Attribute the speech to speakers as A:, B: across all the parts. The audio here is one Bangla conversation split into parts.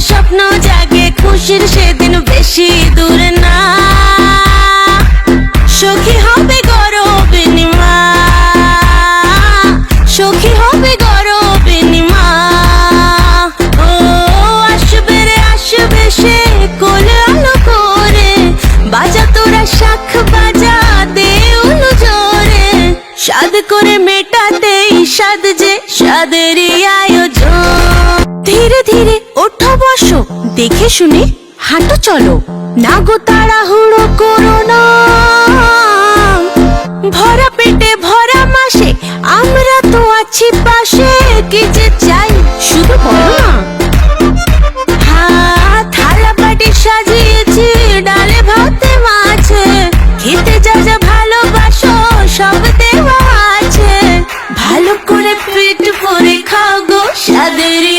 A: স্বপ্ন জাগে খুশির সেদিন বেশি দূর না। সখী হবে করে। বাজা তোরা বাজা জোরে। করে মেটাতে সাদ যে সাদেরই আয়োজন। ধীরে ধীরে ওঠো বসো দেখে শুনে হাঁটো, চলো। না গো তাড়াহুড়ো করো না। ভরা পেটে, ভরা মাসে, আমরা তো আছি পাশে। কি যে চাই, শুধু বলো না। হ্যাঁ ভালো করে পেট ভরে খাও গো, স্বাদেরই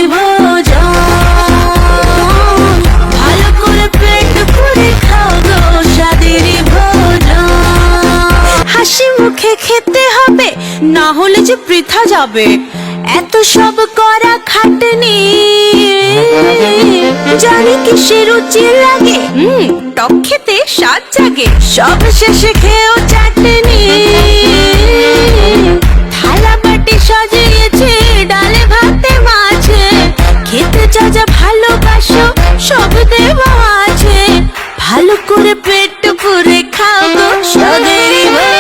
A: না হলে যে পৃথা যাবে। এত সব করা খাটনি। জানি কিসের রুচি লাগে। হুম, টক খেতে স্বাদ জাগে। সব শেষে খেয়েও চাটনি। থালা বাটি সাজিয়েছে, ডালে ভাতে মাছে। খেতে যা যা ভালোবাসো, সব দেওয়া আছে। ভালো করে পেট ভরে খাও গো সদেই